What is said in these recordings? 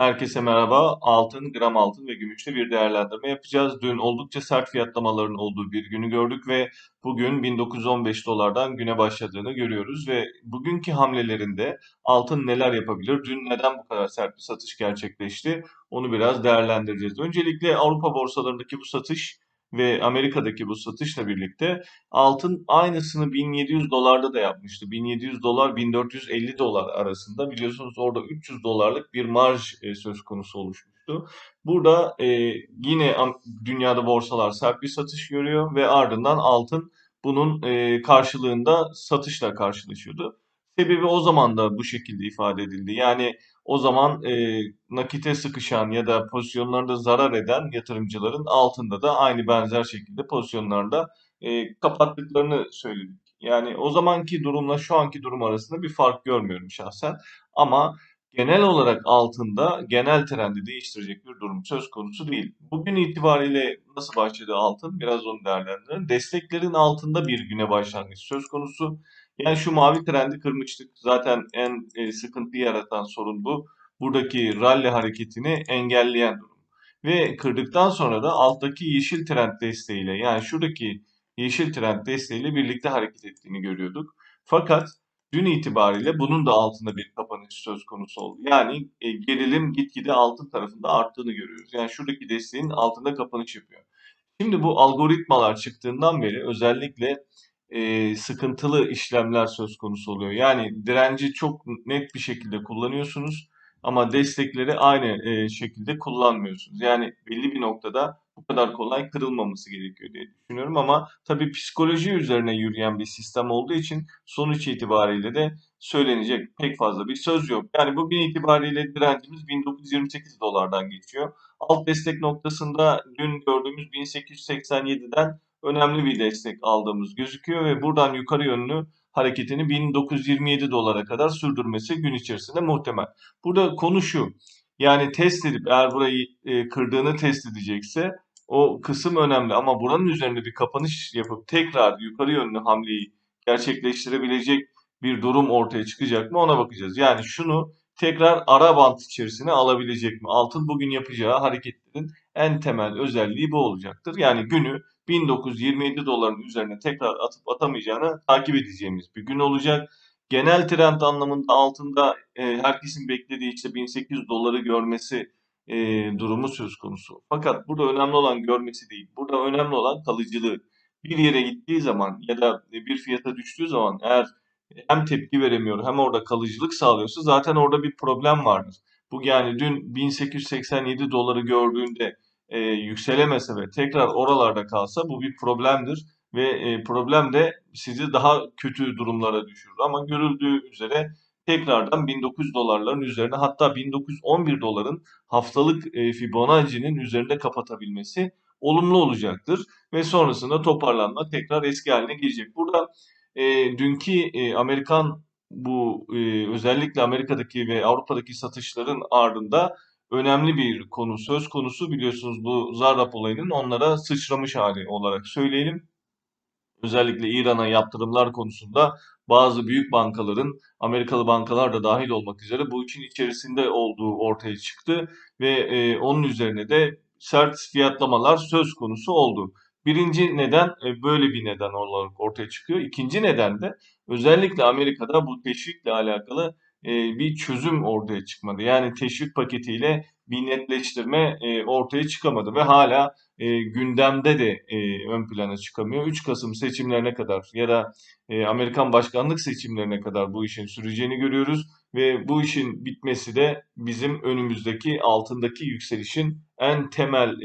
Herkese merhaba. Altın, gram altın ve gümüşte bir değerlendirme yapacağız. Dün oldukça sert fiyatlamaların olduğu bir günü gördük ve bugün 1915 dolardan güne başladığını görüyoruz ve bugünkü hamlelerinde altın neler yapabilir? Dün neden bu kadar sert bir satış gerçekleşti? Onu biraz değerlendireceğiz. Öncelikle Avrupa borsalarındaki bu satış ve Amerika'daki bu satışla birlikte altın aynısını 1700 dolarda da yapmıştı. 1700 dolar 1450 dolar arasında biliyorsunuz orada 300 dolarlık bir marj e, söz konusu oluşmuştu. Burada e, yine dünyada borsalar sert bir satış görüyor ve ardından altın bunun e, karşılığında satışla karşılaşıyordu. Sebebi o zaman da bu şekilde ifade edildi. Yani o zaman e, nakite sıkışan ya da pozisyonlarında zarar eden yatırımcıların altında da aynı benzer şekilde pozisyonlarda e, kapattıklarını söyledik. Yani o zamanki durumla şu anki durum arasında bir fark görmüyorum şahsen. Ama genel olarak altında genel trendi değiştirecek bir durum söz konusu değil. Bugün itibariyle nasıl başladı altın? Biraz onu değerlendirelim. Desteklerin altında bir güne başlangıç söz konusu. Yani şu mavi trendi kırmıştık. Zaten en e, sıkıntı yaratan sorun bu. Buradaki rally hareketini engelleyen durum. Ve kırdıktan sonra da alttaki yeşil trend desteğiyle yani şuradaki yeşil trend desteğiyle birlikte hareket ettiğini görüyorduk. Fakat dün itibariyle bunun da altında bir kapanış söz konusu oldu. Yani e, gerilim gitgide altın tarafında arttığını görüyoruz. Yani şuradaki desteğin altında kapanış yapıyor. Şimdi bu algoritmalar çıktığından beri özellikle e, sıkıntılı işlemler söz konusu oluyor. Yani direnci çok net bir şekilde kullanıyorsunuz ama destekleri aynı e, şekilde kullanmıyorsunuz. Yani belli bir noktada bu kadar kolay kırılmaması gerekiyor diye düşünüyorum ama tabii psikoloji üzerine yürüyen bir sistem olduğu için sonuç itibariyle de söylenecek pek fazla bir söz yok. Yani bugün itibariyle direncimiz 1928 dolardan geçiyor. Alt destek noktasında dün gördüğümüz 1887'den önemli bir destek aldığımız gözüküyor ve buradan yukarı yönlü hareketini 1927 dolara kadar sürdürmesi gün içerisinde muhtemel. Burada konu şu. Yani test edip eğer burayı e, kırdığını test edecekse o kısım önemli ama buranın üzerinde bir kapanış yapıp tekrar yukarı yönlü hamleyi gerçekleştirebilecek bir durum ortaya çıkacak mı ona bakacağız. Yani şunu tekrar ara bant içerisine alabilecek mi? Altın bugün yapacağı hareketlerin en temel özelliği bu olacaktır. Yani günü 1927 doların üzerine tekrar atıp atamayacağını takip edeceğimiz bir gün olacak. Genel trend anlamında altında e, herkesin beklediği işte 1800 doları görmesi e, durumu söz konusu. Fakat burada önemli olan görmesi değil. Burada önemli olan kalıcılığı. Bir yere gittiği zaman ya da bir fiyata düştüğü zaman eğer hem tepki veremiyor hem orada kalıcılık sağlıyorsa zaten orada bir problem vardır. Bu yani dün 1887 doları gördüğünde e, yükselemese ve tekrar oralarda kalsa bu bir problemdir ve e, problem de sizi daha kötü durumlara düşürür. Ama görüldüğü üzere tekrardan 1900 dolarların üzerine hatta 1911 doların haftalık e, Fibonacci'nin üzerinde kapatabilmesi olumlu olacaktır ve sonrasında toparlanma tekrar eski haline gelecek. Burada e, dünkü e, Amerikan bu e, özellikle Amerika'daki ve Avrupa'daki satışların ardında önemli bir konu söz konusu. Biliyorsunuz bu Zarrab olayının onlara sıçramış hali olarak söyleyelim. Özellikle İran'a yaptırımlar konusunda bazı büyük bankaların, Amerikalı bankalar da dahil olmak üzere bu için içerisinde olduğu ortaya çıktı ve e, onun üzerine de sert fiyatlamalar söz konusu oldu. Birinci neden e, böyle bir neden olarak ortaya çıkıyor. İkinci neden de özellikle Amerika'da bu teşvikle alakalı e, bir çözüm ortaya çıkmadı. Yani teşvik paketiyle bir netleştirme e, ortaya çıkamadı ve hala gündemde de ön plana çıkamıyor. 3 Kasım seçimlerine kadar ya da Amerikan başkanlık seçimlerine kadar bu işin süreceğini görüyoruz ve bu işin bitmesi de bizim önümüzdeki altındaki yükselişin en temel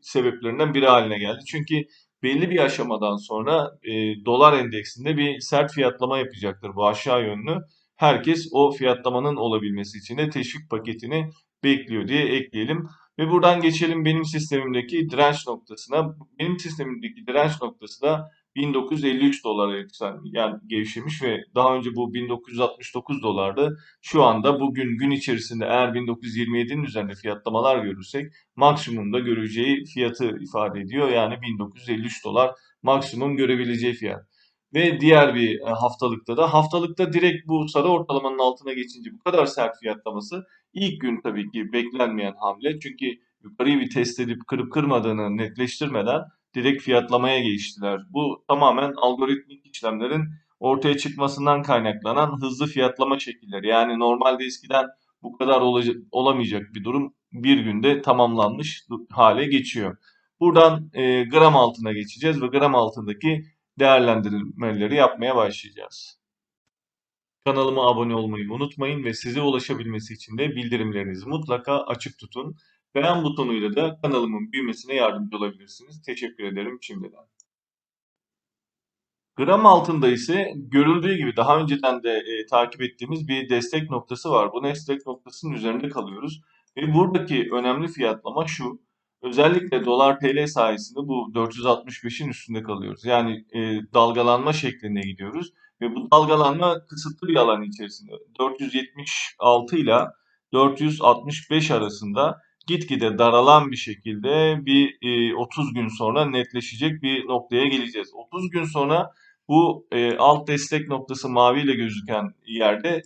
sebeplerinden biri haline geldi. Çünkü belli bir aşamadan sonra e, dolar endeksinde bir sert fiyatlama yapacaktır bu aşağı yönlü. Herkes o fiyatlamanın olabilmesi için de teşvik paketini bekliyor diye ekleyelim. Ve buradan geçelim benim sistemimdeki direnç noktasına. Benim sistemimdeki direnç noktası da 1953 dolara yükselmiş yani gevşemiş ve daha önce bu 1969 dolardı. Şu anda bugün gün içerisinde eğer 1927'nin üzerinde fiyatlamalar görürsek maksimumda göreceği fiyatı ifade ediyor. Yani 1953 dolar maksimum görebileceği fiyat. Ve diğer bir e, haftalıkta da haftalıkta direkt bu sarı ortalamanın altına geçince bu kadar sert fiyatlaması ilk gün tabii ki beklenmeyen hamle. Çünkü yukarıyı bir test edip kırıp kırmadığını netleştirmeden direkt fiyatlamaya geçtiler. Bu tamamen algoritmik işlemlerin ortaya çıkmasından kaynaklanan hızlı fiyatlama şekilleri. Yani normalde eskiden bu kadar olamayacak bir durum bir günde tamamlanmış hale geçiyor. Buradan e, gram altına geçeceğiz ve gram altındaki değerlendirmeleri yapmaya başlayacağız. Kanalıma abone olmayı unutmayın ve size ulaşabilmesi için de bildirimlerinizi mutlaka açık tutun. Beğen butonuyla da kanalımın büyümesine yardımcı olabilirsiniz. Teşekkür ederim şimdiden. Gram altında ise görüldüğü gibi daha önceden de e, takip ettiğimiz bir destek noktası var. Bu destek noktasının üzerinde kalıyoruz. Ve buradaki önemli fiyatlama şu. Özellikle dolar TL sayesinde bu 465'in üstünde kalıyoruz. Yani e, dalgalanma şeklinde gidiyoruz. Ve bu dalgalanma kısıtlı bir alan içerisinde. 476 ile 465 arasında gitgide daralan bir şekilde bir e, 30 gün sonra netleşecek bir noktaya geleceğiz. 30 gün sonra bu e, alt destek noktası maviyle gözüken yerde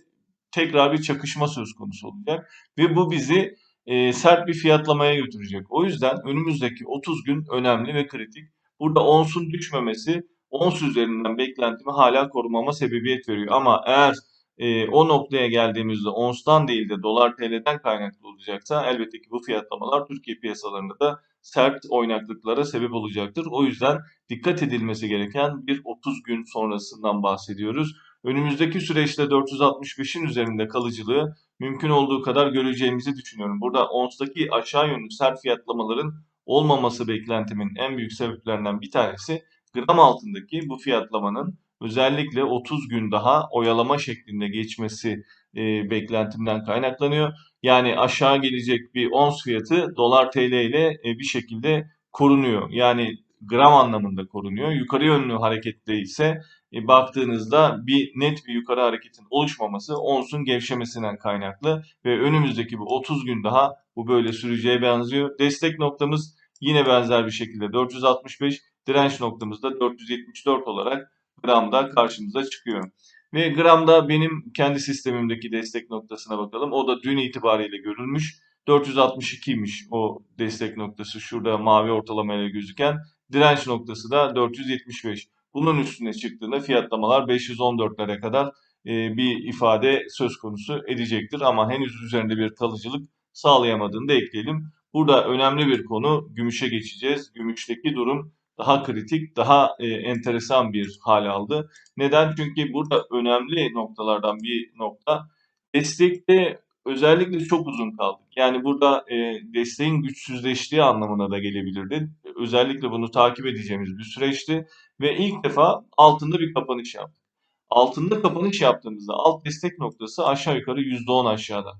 tekrar bir çakışma söz konusu olacak ve bu bizi e, sert bir fiyatlamaya götürecek. O yüzden önümüzdeki 30 gün önemli ve kritik. Burada onsun düşmemesi ons üzerinden beklentimi hala korumama sebebiyet veriyor. Ama eğer e, o noktaya geldiğimizde onstan değil de dolar TL'den kaynaklı olacaksa elbette ki bu fiyatlamalar Türkiye piyasalarında da sert oynaklıklara sebep olacaktır. O yüzden dikkat edilmesi gereken bir 30 gün sonrasından bahsediyoruz. Önümüzdeki süreçte 465'in üzerinde kalıcılığı mümkün olduğu kadar göreceğimizi düşünüyorum. Burada onstaki aşağı yönlü sert fiyatlamaların olmaması beklentimin en büyük sebeplerinden bir tanesi gram altındaki bu fiyatlamanın özellikle 30 gün daha oyalama şeklinde geçmesi e, beklentimden kaynaklanıyor. Yani aşağı gelecek bir ons fiyatı dolar TL ile e, bir şekilde korunuyor. Yani gram anlamında korunuyor. Yukarı yönlü harekette ise baktığınızda bir net bir yukarı hareketin oluşmaması onsun gevşemesinden kaynaklı ve önümüzdeki bu 30 gün daha bu böyle süreceğe benziyor. Destek noktamız yine benzer bir şekilde 465, direnç noktamız da 474 olarak gramda karşımıza çıkıyor. Ve gramda benim kendi sistemimdeki destek noktasına bakalım. O da dün itibariyle görülmüş. 462'ymiş o destek noktası şurada mavi ortalamayla gözüken. Direnç noktası da 475. Bunun üstüne çıktığında fiyatlamalar 514'lere kadar e, bir ifade söz konusu edecektir. Ama henüz üzerinde bir kalıcılık sağlayamadığını da ekleyelim. Burada önemli bir konu gümüşe geçeceğiz. Gümüşteki durum daha kritik, daha e, enteresan bir hal aldı. Neden? Çünkü burada önemli noktalardan bir nokta destekte özellikle çok uzun kaldık. Yani burada e, desteğin güçsüzleştiği anlamına da gelebilirdi. Özellikle bunu takip edeceğimiz bir süreçti ve ilk defa altında bir kapanış yaptık. Altında kapanış yaptığımızda alt destek noktası aşağı yukarı %10 aşağıda.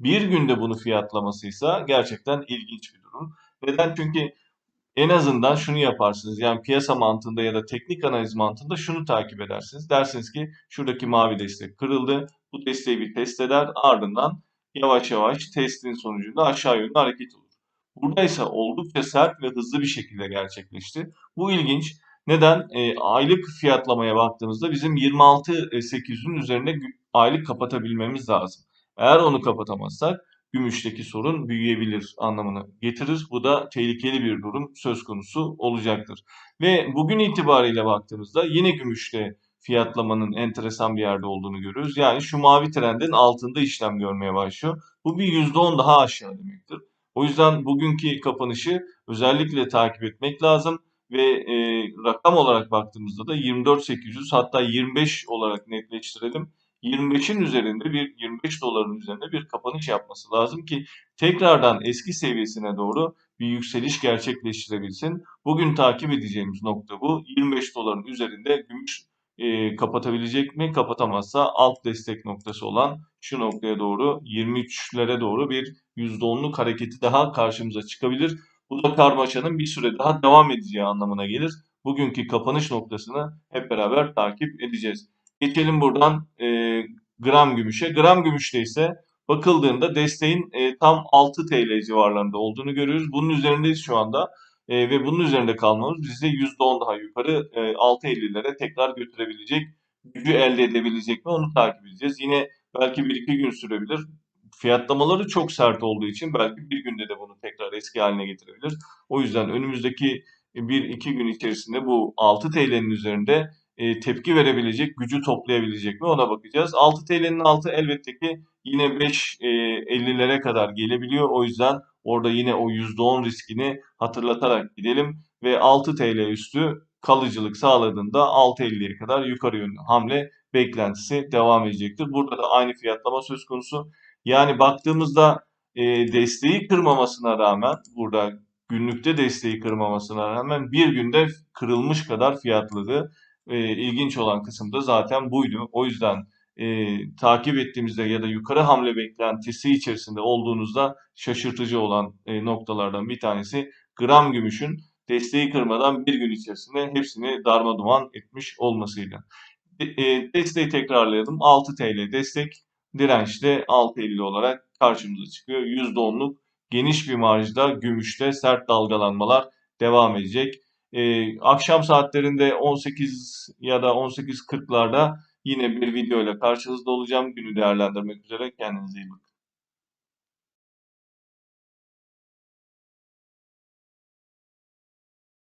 Bir günde bunu fiyatlamasıysa gerçekten ilginç bir durum. Neden? Çünkü en azından şunu yaparsınız. Yani piyasa mantığında ya da teknik analiz mantığında şunu takip edersiniz. Dersiniz ki şuradaki mavi destek kırıldı. Bu desteği bir test eder. Ardından yavaş yavaş testin sonucunda aşağı yönlü hareket olur. Burada ise oldukça sert ve hızlı bir şekilde gerçekleşti. Bu ilginç. Neden? E, aylık fiyatlamaya baktığımızda bizim 26.800'ün üzerine aylık kapatabilmemiz lazım. Eğer onu kapatamazsak gümüşteki sorun büyüyebilir anlamını getirir. Bu da tehlikeli bir durum söz konusu olacaktır. Ve bugün itibariyle baktığımızda yine gümüşte fiyatlamanın enteresan bir yerde olduğunu görüyoruz. Yani şu mavi trendin altında işlem görmeye başlıyor. Bu bir %10 daha aşağı demektir. O yüzden bugünkü kapanışı özellikle takip etmek lazım ve e, rakam olarak baktığımızda da 24.800 hatta 25 olarak netleştirelim. 25'in üzerinde bir 25 doların üzerinde bir kapanış yapması lazım ki tekrardan eski seviyesine doğru bir yükseliş gerçekleştirebilsin. Bugün takip edeceğimiz nokta bu. 25 doların üzerinde gümüş e, kapatabilecek mi? Kapatamazsa alt destek noktası olan şu noktaya doğru 23'lere doğru bir %10'luk hareketi daha karşımıza çıkabilir. Bu da karmaşanın bir süre daha devam edeceği anlamına gelir. Bugünkü kapanış noktasını hep beraber takip edeceğiz. Geçelim buradan e, gram gümüşe. Gram gümüşte ise bakıldığında desteğin e, tam 6 TL civarlarında olduğunu görüyoruz. Bunun üzerindeyiz şu anda. E, ve bunun üzerinde kalmamız bizi %10 daha yukarı e, 6.50'lere tekrar götürebilecek gücü elde edebilecek mi onu takip edeceğiz. Yine belki bir iki gün sürebilir. Fiyatlamaları çok sert olduğu için belki bir günde de bunu tekrar eski haline getirebilir. O yüzden önümüzdeki bir iki gün içerisinde bu 6 TL'nin üzerinde e, tepki verebilecek, gücü toplayabilecek mi ona bakacağız. 6 TL'nin altı elbette ki yine 5.50'lere kadar gelebiliyor. O yüzden orada yine o %10 riskini hatırlatarak gidelim ve 6 TL üstü kalıcılık sağladığında 6.50'ye kadar yukarı yönlü hamle beklentisi devam edecektir. Burada da aynı fiyatlama söz konusu. Yani baktığımızda e, desteği kırmamasına rağmen burada günlükte desteği kırmamasına rağmen bir günde kırılmış kadar fiyatladı. E, ilginç olan kısım da zaten buydu. O yüzden e, takip ettiğimizde ya da yukarı hamle beklentisi içerisinde olduğunuzda şaşırtıcı olan e, noktalardan bir tanesi gram gümüşün desteği kırmadan bir gün içerisinde hepsini darmaduman etmiş olmasıyla. E, e, desteği tekrarlayalım. 6 TL destek, direnç de 6.50 olarak karşımıza çıkıyor. %10'luk geniş bir marjda gümüşte sert dalgalanmalar devam edecek. E, akşam saatlerinde 18 ya da 18.40'larda yine bir video ile karşınızda olacağım. Günü değerlendirmek üzere. Kendinize iyi bakın.